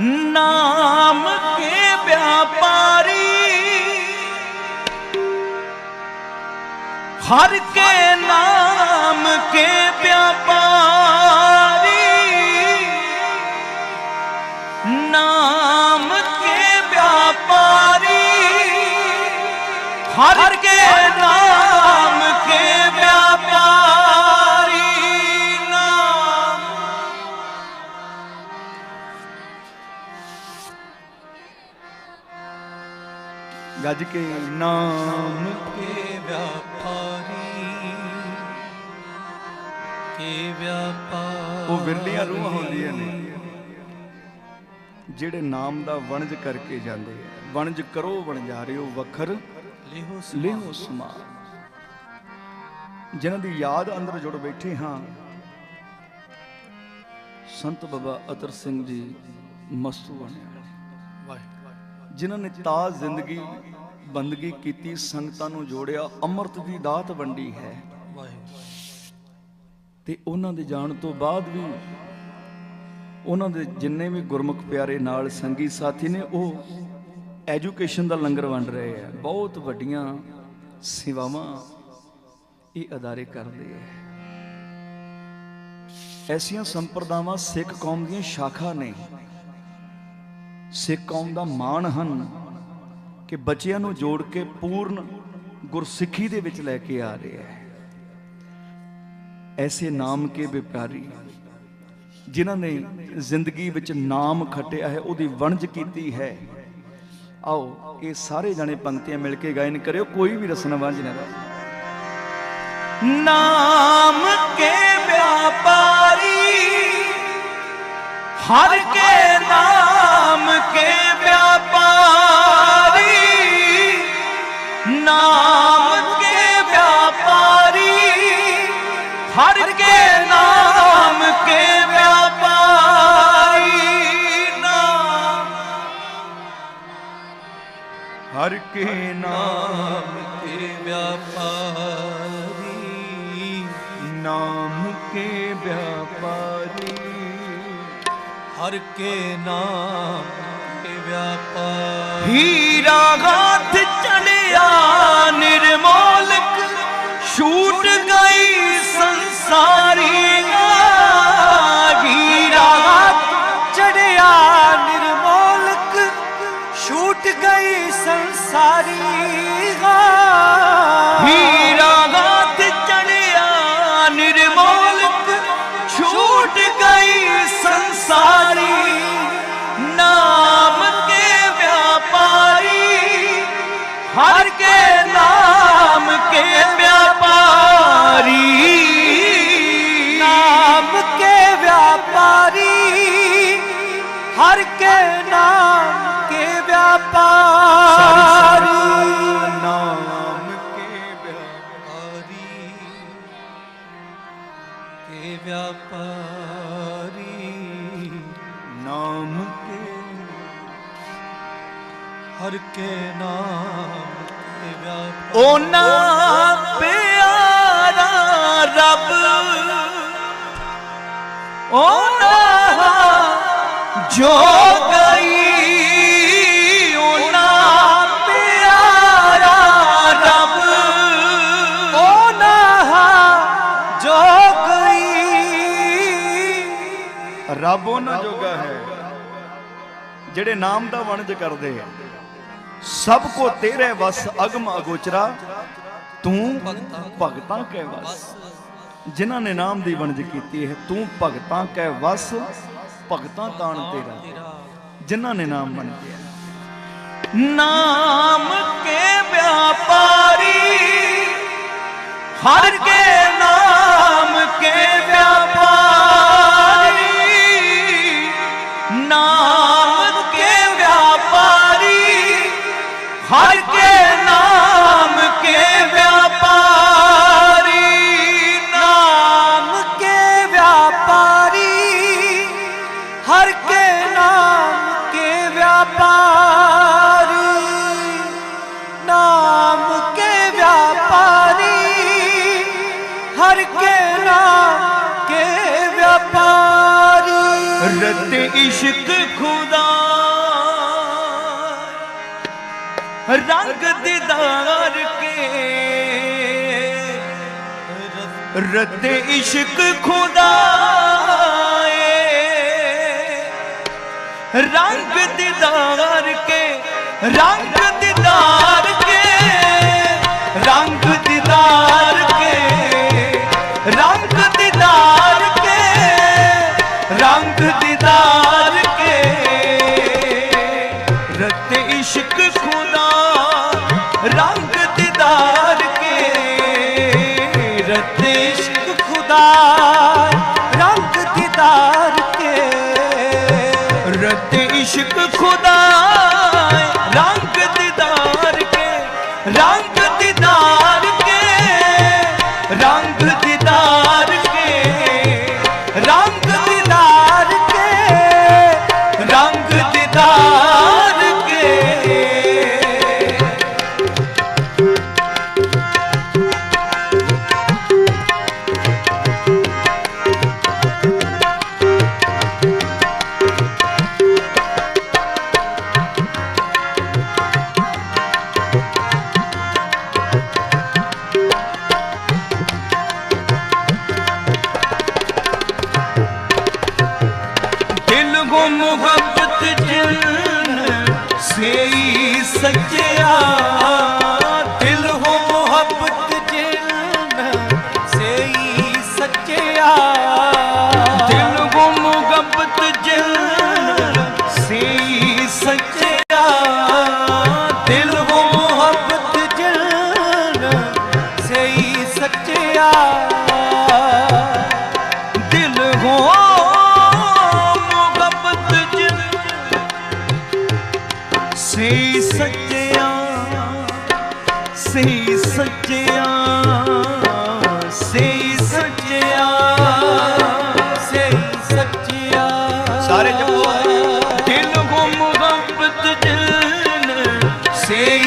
ਨਾਮ ਕੇ ਵਿਆਪਾਰੀ। ਹਰ ਕੇ ਨਾਮ ਕੇ ਵਿਆਪਾਰੀ। ਨਾਮ ਕੇ ਵਿਆਪਾਰੀ। ਹਰ ਕੇ ਨਾਮ ਕੇ ਗੱਜ ਕੇ ਨਾਮ ਕੇ ਵਿਆਪਾਰੀ ਕੇ ਵਿਆਪਾਰੀ। ਉਹ ਵਿਰਲੀਆਂ ਰੂਹਾਂ ਹੁੰਦੀਆਂ ਨੇ ਜਿਹੜੇ ਨਾਮ ਦਾ ਵਣਜ ਕਰਕੇ ਜਾਂਦੇ ਆ। ਵਣਜ ਕਰੋ ਵਣਜਾਰਿਓ ਵਖਰ ਲਿਹੋ ਸਮਾ ਜਿਨ੍ਹਾਂ ਦੀ ਯਾਦ ਅੰਦਰ ਜੁੜ ਬੈਠੇ ਹਾਂ ਸੰਤ ਬਾਬਾ ਅਤਰ ਸਿੰਘ ਜੀ ਮਸਤੂ ਬਣਿਆ। ਵਾਹਿਗੁਰੂ। ਜਿਨ੍ਹਾਂ ਨੇ ਤਾਜ਼ ਜ਼ਿੰਦਗੀ ਬੰਦਗੀ ਕੀਤੀ, ਸੰਗਤਾਂ ਨੂੰ ਜੋੜਿਆ, ਅੰਮ੍ਰਿਤ ਦੀ ਦਾਤ ਵੰਡੀ ਹੈ। ਤੇ ਉਹਨਾਂ ਦੇ ਜਾਣ ਤੋਂ ਬਾਅਦ ਵੀ ਉਹਨਾਂ ਦੇ ਜਿੰਨੇ ਵੀ ਗੁਰਮੁਖ ਪਿਆਰੇ ਨਾਲ ਸੰਗੀ ਸਾਥੀ ਨੇ, ਉਹ ਐਜੂਕੇਸ਼ਨ ਦਾ ਲੰਗਰ ਵੰਡ ਰਹੇ ਆ। ਬਹੁਤ ਵੱਡੀਆਂ ਸੇਵਾਵਾਂ ਇਹ ਅਦਾਰੇ ਕਰਦੇ ਆ। ਐਸੀਆਂ ਸੰਪਰਦਾਵਾਂ ਸਿੱਖ ਕੌਮ ਦੀਆਂ ਸ਼ਾਖਾ ਨੇ। ਸਿੱਖ ਕੌਮ ਦਾ ਮਾਣ ਹਨ। ਕਿ ਬੱਚਿਆਂ ਨੂੰ ਜੋੜ ਕੇ ਪੂਰਨ ਗੁਰਸਿੱਖੀ ਦੇ ਵਿੱਚ ਲੈ ਕੇ ਆ ਰਿਹਾ ਹੈ। ਐਸੇ ਨਾਮ ਕੇ ਵਿਪਾਰੀ ਜਿਨ੍ਹਾਂ ਨੇ ਜ਼ਿੰਦਗੀ ਵਿੱਚ ਨਾਮ ਖਟਿਆ ਹੈ, ਉਹਦੀ ਵਣਜ ਕੀਤੀ ਹੈ। ਆਓ, ਇਹ ਸਾਰੇ ਜਣੇ ਪੰਕਤੀਆਂ ਮਿਲ ਕੇ ਗਾਇਨ ਕਰਿਓ, ਕੋਈ ਵੀ ਰਸਨਾ ਵਾਂਝ ਨਾ ਨਾਮ ਕੇ ਵਿਆਪਾਰੀ ਹਰ ਕੇ ਨਾਮ ਕੇ ਵਿਆਪਾਰੀ ਨਾਮ ਕੇ ਵਿਆਪਾਰੀ, ਹਰ ਕੇ ਨਾਮ ਕੇ ਵਿਆਪਾਰੀ, ਨਾਮ ਹਰ ਕੇ ਨਾਮ ਕੇ ਵਿਆਪਾਰੀ, ਨਾਮ ਕੇ ਵਿਆਪਾਰੀ, ਹਰ ਕੇ ਨਾਮ ਕੇ ਵਿਆਪਾਰੀ। ਹੀਰਾ ਗਾ ਨਿਰਮੋਲਕ ਛੂਟ ਗਈ ਸੰਸਾਰੀਆਂ ਹੀਰਾ ਹੱਥ ਚੜਿਆ ਨਿਰਮੋਲਕ ਛੂਟ ਗਈ ਸੰਸਾਰੀਆਂ ਕੇ ਵਿਆਪਾਰੀ, ਨਾਮ ਕੇ ਵਿਆਪਾਰੀ, ਹਰ ਕੇ ਨਾਮ ਕੇ ਵਿਆਪਾਰੀ। ਨਾਮ ਕੇ ਵਿਆਪਾਰੀ ਕੇ ਵਿਆਪਾਰੀ, ਨਾਮ ਕੇ, ਹਰ ਕੇ ਨਾਮ ਉਹਨਾਂ ਪਿਆਰਾ ਰੱਬ। ਉਹਨਾਂ ਜੋ ਗਈ ਉਹਨਾਂ ਪਿਆਰਾ ਰੱਬ। ਉਹ ਨਾ ਜੋ ਗਈ ਰੱਬ ਉਹਨਾਂ ਜੋਗਾ ਹੈ, ਜਿਹੜੇ ਨਾਮ ਦਾ ਵਣਜ ਕਰਦੇ ਆ। ਸਭ ਕੋ ਤੇਰੇ ਵਸ ਅਗਮ ਅਗੋਚਰਾ, ਤੂੰ ਭਗਤਾਂ ਕੈ ਵਸ। ਜਿਨ੍ਹਾਂ ਨੇ ਨਾਮ ਦੀ ਵਣਜ ਕੀਤੀ ਹੈ, ਤੂੰ ਭਗਤਾਂ ਕੈ ਵਸ, ਭਗਤਾਂ ਤਾਣ ਤੇਰਾ। ਜਿਨ੍ਹਾਂ ਨੇ ਨਾਮ ਵਣਜਿਆ ਨਾਮ ਕੇ ਸੂਰਤ ਇਸ਼ਕ ਖੁਦਾ। ਰੰਗ ਦਿਦਾਰ ਕੇ। ਰਤ ਇਸ਼ਕ ਖੁਦਾ ਰੰਗ ਦਿਦਾਰ ਕੇ। ਰੰਗ Run! sacchetti ਸੱਜਣ ਸੇ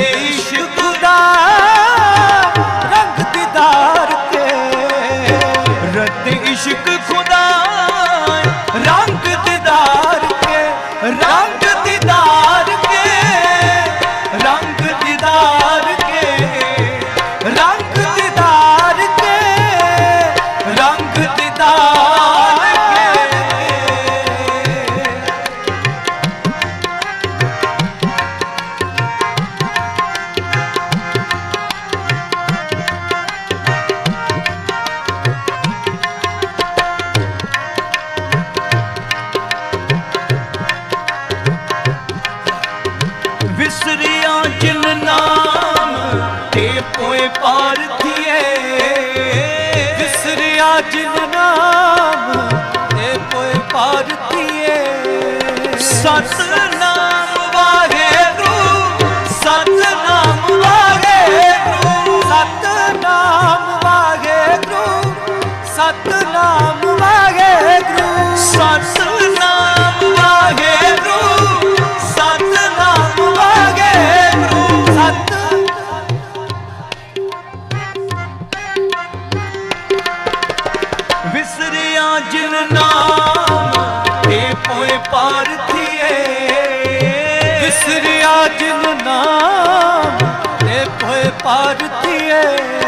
ਇਸ਼ਕ ਦਾ ਵਿਸਰਿਆ ਜਿਨ ਨਾਮ ਤੇ ਪੋਏ ਪਾਰਥੀਏ ਵਿਸਰਿਆ ਜਿਨ ਨਾਮ ਤੇ ਪੋਏ ਪਾਰਥੀਏ ਸਤ ਵਿਸਰਿਆ ਜਿਨ ਨਾਮ ਤੇ ਪਾਰਤੀਏ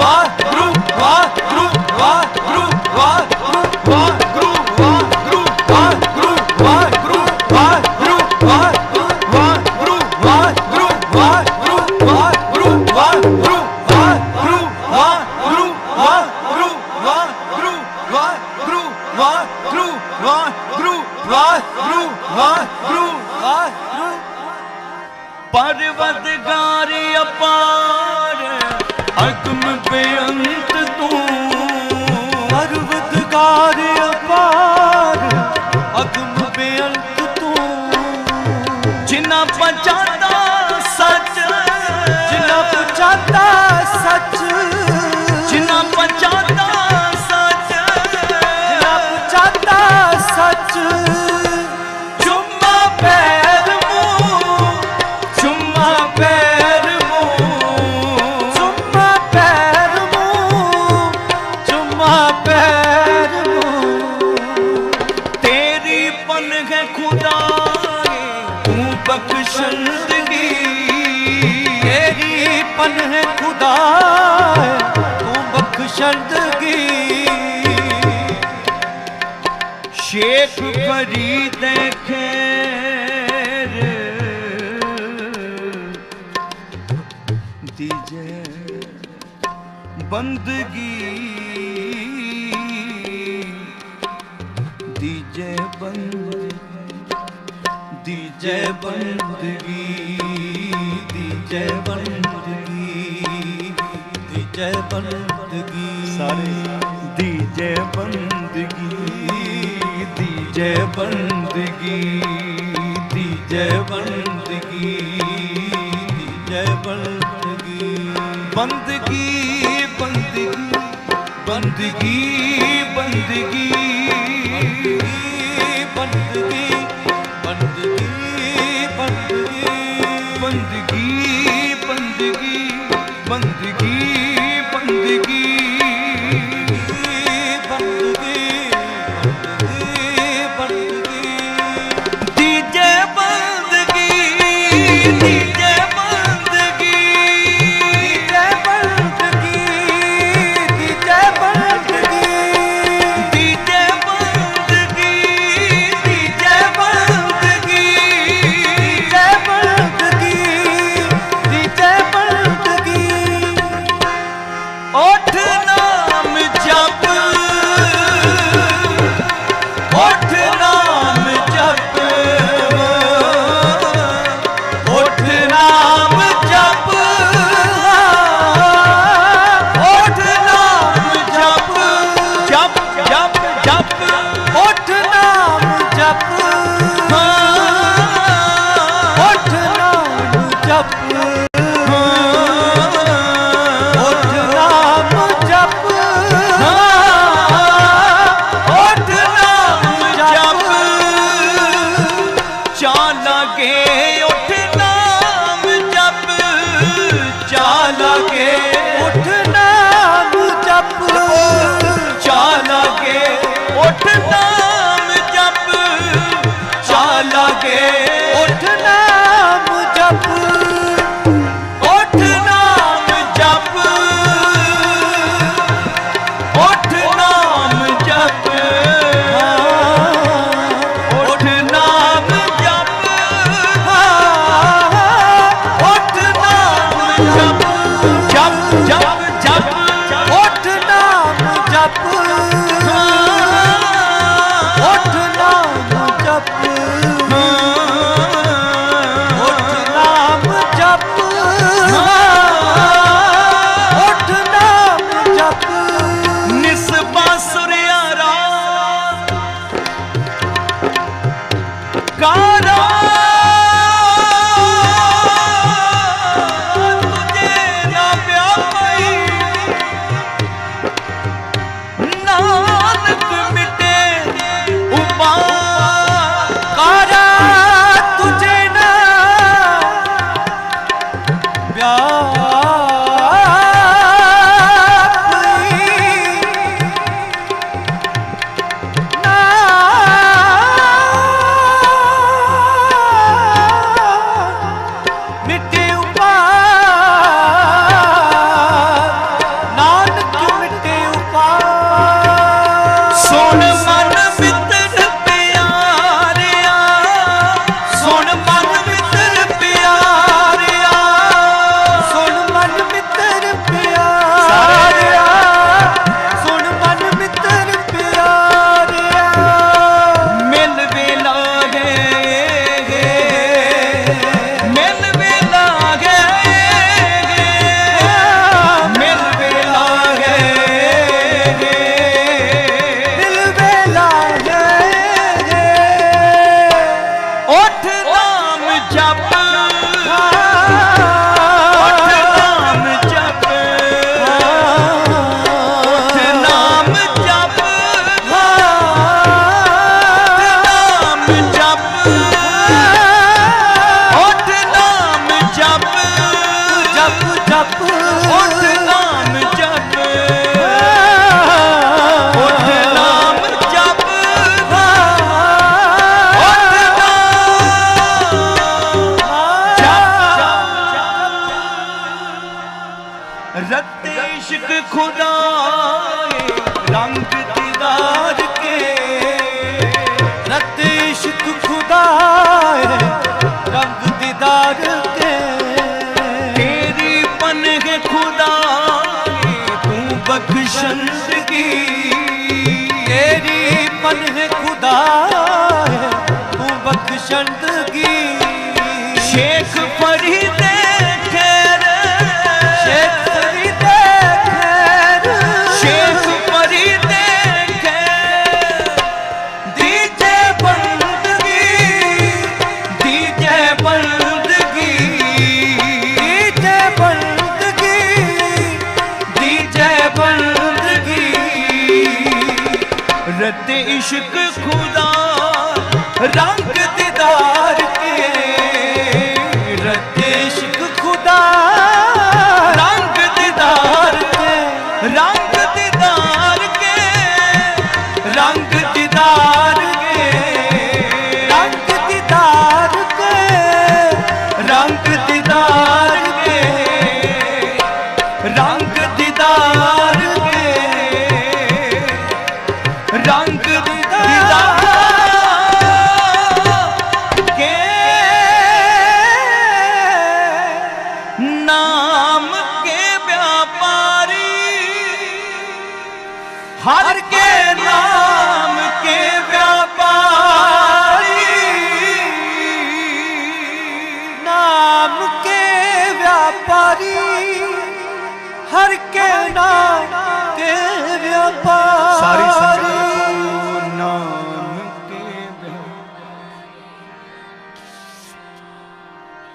Lagro जय बंदगी। दीजे बंद दीजे बंदगी दीजे बंदगी दीजे बंदगी। सारे। दीजे बंदगी दीजे बंदगी दीजे बंदगी। ਬੰਦਗੀ ਬੰਦਗੀ ਬੰਦਗੀ ਬੰਦਗੀ। ਬੰਦਗੀ ਬੰਦਗੀ ਬੰਦਗੀ ਬੰਦਗੀ ਬੰਦਗੀ। ਜ਼ਿੰਦਗੀ ਸ਼ੇਖ ਫਰੀਦ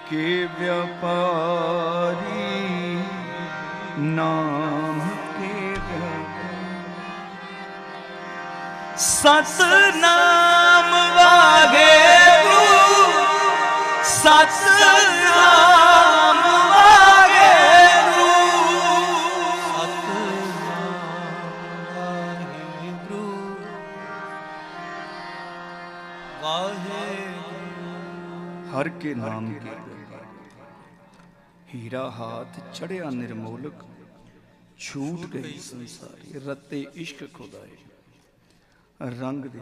ਕੇ ਵਿਆਪਾਰੀ ਨਾਮ ਕੇ ਵਿਆਪਾਰੀ। ਸਤ ਨਾਮ ਵਾਗੇ ਗੁਰੂ ਸਤ ਨਾਮ ਵਾਗੇ ਗੁਰੂ ਸਤ ਨਾਮ ਵਾਗੇ ਗੁਰੂ ਵਾਹੇ ਹਰ ਕੇ ਨਾਮ ਹੀਰਾ ਹਾਥ ਚੜਿਆ ਨਿਰਮੋਲਕ ਛੂਟ ਗਈ ਸੰਸਾਰੀ ਰਤੇ ਇਸ਼ਕ ਖੁਦਾਏ ਰੰਗ ਦੇ